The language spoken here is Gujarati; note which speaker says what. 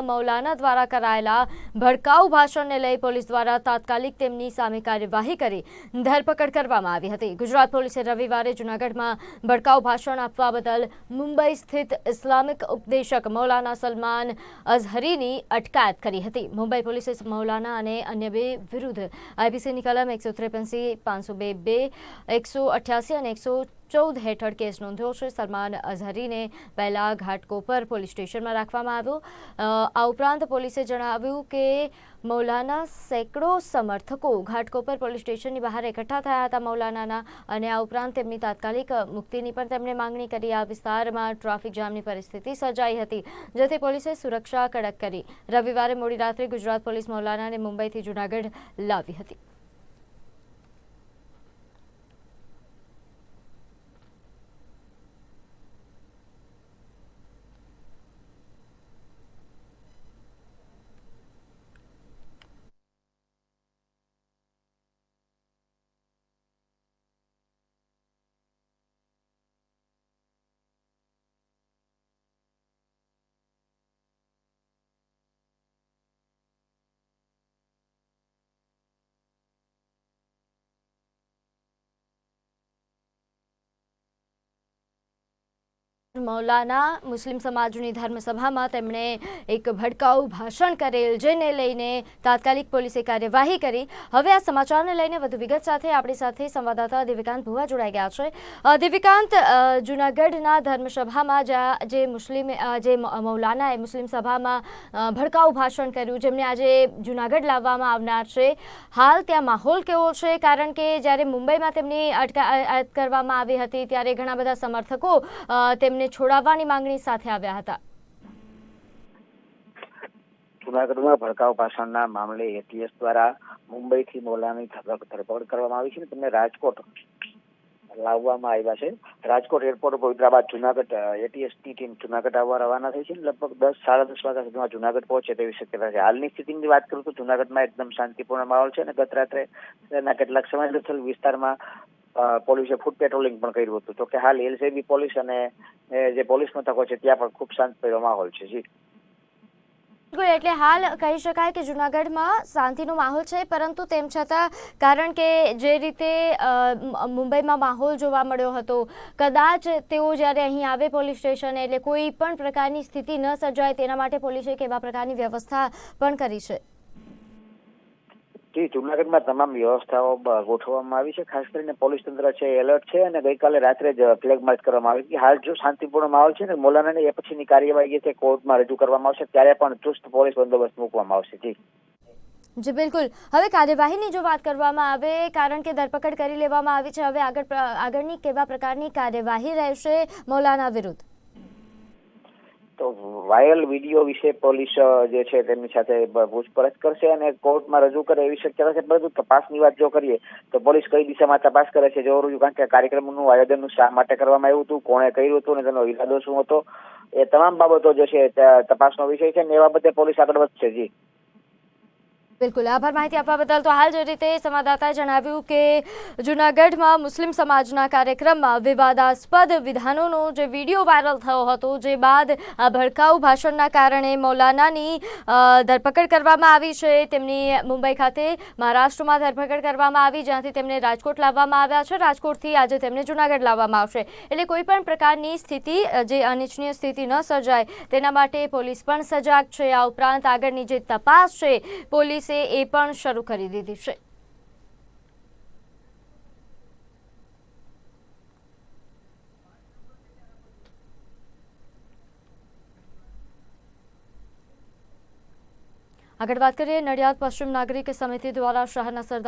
Speaker 1: મૌલાના દ્વારા કરાયેલા ભડકાઉ ભાષણને લઈ પોલીસ દ્વારા તાત્કાલિક તેમની સામે કાર્યવાહી કરી ધરપકડ કરવામાં આવી હતી. ગુજરાત પોલીસે રવિવારે જૂનાગઢમાં ભડકાઉ ભાષણ આપવા બદલ મુંબઈ સ્થિત ઇસ્લામિક ઉપદેશક મૌલાના સલમાન અઝહરીની અટકાયત કરી હતી. મુંબઈ પોલીસે મૌલાના અને અન્ય બે વિરુદ્ધ આઈપીસીની કલમ એકસો ત્રેપનસી, પાંચસો બે બે એકસો અઠ્યાસી અને એકસો ચૌદ હેઠળ કેસ નોંધ્યો છે. સલમાન અઝહરીને પહેલાં ઘાટકોપર પોલીસ સ્ટેશનમાં રાખવામાં આવ્યો. આ ઉપરાંત પોલીસે જણાવ્યું કે મૌલાના સેંકડો સમર્થકો ઘાટકોપર પોલીસ સ્ટેશનની બહાર એકઠા થયા હતા મૌલાનાના અને આ ઉપરાંત તેમની તાત્કાલિક મુક્તિની પણ તેમણે માંગણી કરી. આ વિસ્તારમાં ટ્રાફિક જામની પરિસ્થિતિ સર્જાઈ હતી, જેથી પોલીસે સુરક્ષા કડક કરી. રવિવારે મોડી રાત્રે ગુજરાત પોલીસ મૌલાનાને મુંબઈથી જૂનાગઢ લાવી હતી. મૌલાના મુસ્લિમ સમાજની ધર્મસભામાં તેમણે એક ભડકાઉ ભાષણ કરેલ જેને લઈને તાત્કાલિક પોલીસે કાર્યવાહી કરી. હવે આ સમાચારને લઈને વધુ વિગત સાથે આપણી સાથે સંવાદદાતા દેવિકાંત ભુવા જોડાઈ ગયા છે. દેવિકાંત જૂનાગઢના ધર્મસભામાં જ્યાં જે મુસ્લિમ જે મૌલાનાએ મુસ્લિમ સભામાં ભડકાઉ ભાષણ કર્યું જેમને આજે જૂનાગઢ લાવવામાં આવનાર છે. હાલ ત્યાં માહોલ કેવો છે? કારણ કે જ્યારે મુંબઈમાં તેમની અટકા કરવામાં આવી હતી ત્યારે ઘણા બધા સમર્થકો અ, તેમને છોડાવવાની માંગણી સાથે આવ્યા હતા.
Speaker 2: જુનાગઢમાં ભડકાઉ ભાષણના મામલે એટીએસ દ્વારા મુંબઈથી મોલાની ધરપકડ કરવામાં આવી છે તેમને રાજકોટ લાવવામાં આવ્યા છે. રાજકોટ એરપોર્ટ ઉપર ઉતર્યા બાદ જુનાગઢ એટીએસની ટીમ જુનાગઢ આવવા રવાના થઈ છે. લગભગ દસ, સાડા દસ વાગ્યા સુધીમાં જુનાગઢ પહોંચે તેવી શક્યતા છે. હાલની સ્થિતિની વાત કરું તો જુનાગઢમાં એકદમ શાંતિપૂર્ણ માહોલ છે અને ગત રાત્રે શહેરના કેટલાક સમય વિસ્તારમાં પોલીસે ફૂટ પેટ્રોલિંગ પણ કર્યું હતું. તો કે હાલ એલસીબી પોલીસ અને જે પોલીસ મથકો છે, ત્યાં પણ ખૂબ શાંતિપ્રિય માહોલ છે, જી.
Speaker 1: બિલકુલ, એટલે હાલ કહી શકાય કે જૂનાગઢમાં શાંતિનો માહોલ છે, પરંતુ તેમ છતાં, કારણ કે જે રીતે મુંબઈમાં માહોલ જોવા મળ્યો હતો, કદાચ તેઓ જ્યારે અહીં આવે પોલીસ સ્ટેશને, એટલે કોઈ પણ પ્રકારની સ્થિતિ ન સર્જાય, તેના માટે પોલીસે કેવા પ્રકારની વ્યવસ્થા પણ કરી છે.
Speaker 2: જી, જૂનાગઢમાં તમામ વ્યવસ્થાઓ ગોઠવવામાં આવી છે. ખાસ કરીને પોલીસ તંત્ર છે એલર્ટ છે અને ગઈકાલે રાત્રે જ ફ્લેગ માર્ચ કરવામાં આવી. હાલ જો શાંતિપૂર્ણ માહોલ છે ને, મોલાનાને એ પછીની કાર્યવાહી જે છે, કોર્ટમાં રજૂ કરવામાં આવશે. ત્યારે પણ ચુસ્ત પોલીસ બંદોબસ્ત મૂકવામાં આવશે. જી.
Speaker 1: જી, બિલકુલ. હવે કાર્યવાહીની જો વાત કરવામાં આવે, કારણ કે ધરપકડ કરી લેવામાં આવી છે, હવે આગળ આગળની કેવા પ્રકારની કાર્યવાહી રહેશે મૌલાના વિરુદ્ધ?
Speaker 2: તો વાયરલ વીડિયો વિશે પોલીસ જે છે તેમની સાથે પૂછપરછ કરશે અને કોર્ટમાં રજૂ કરે એવી શક્યતા છે. પરંતુ તપાસની વાત જો કરીએ, તો પોલીસ કઈ દિશામાં તપાસ કરે છે જો કારણ કે કાર્યક્રમનું આયોજન શા માટે કરવામાં આવ્યું હતું? કોણે કર્યું હતું? અને તેનો ઈરાદો શું હતો? એ તમામ બાબતો જે છે તપાસનો વિષય છે ને એ બાબતે પોલીસ આગળ વધશે. જી.
Speaker 1: બિલકુલ, આભાર માહિતી આપવા બદલ. તો હાલ જે રીતે સંવાદદાતાએ જણાવ્યું કે જૂનાગઢમાં મુસ્લિમ સમાજના કાર્યક્રમમાં વિવાદાસ્પદ વિધાનોનો જે વીડિયો વાયરલ થયો હતો, જે બાદ આ ભડકાઉ ભાષણના કારણે મૌલાનાની ધરપકડ કરવામાં આવી છે. તેમની મુંબઈ ખાતે મહારાષ્ટ્રમાં ધરપકડ કરવામાં આવી, જ્યાંથી તેમને રાજકોટ લાવવામાં આવ્યા છે. રાજકોટથી આજે તેમને જૂનાગઢ લાવવામાં આવશે. એટલે કોઈ પણ પ્રકારની સ્થિતિ જે અનિચ્છનીય સ્થિતિ ન સર્જાય, તેના માટે પોલીસ પણ સજાગ છે. આ ઉપરાંત આગળની જે તપાસ છે પોલીસે એ પણ શરૂ કરી દીધી છે. આગળ વાત કરીએ નડિયાદ પશ્ચિમ નાગરિક સમિતિ દ્વારા શહેરના સરદાર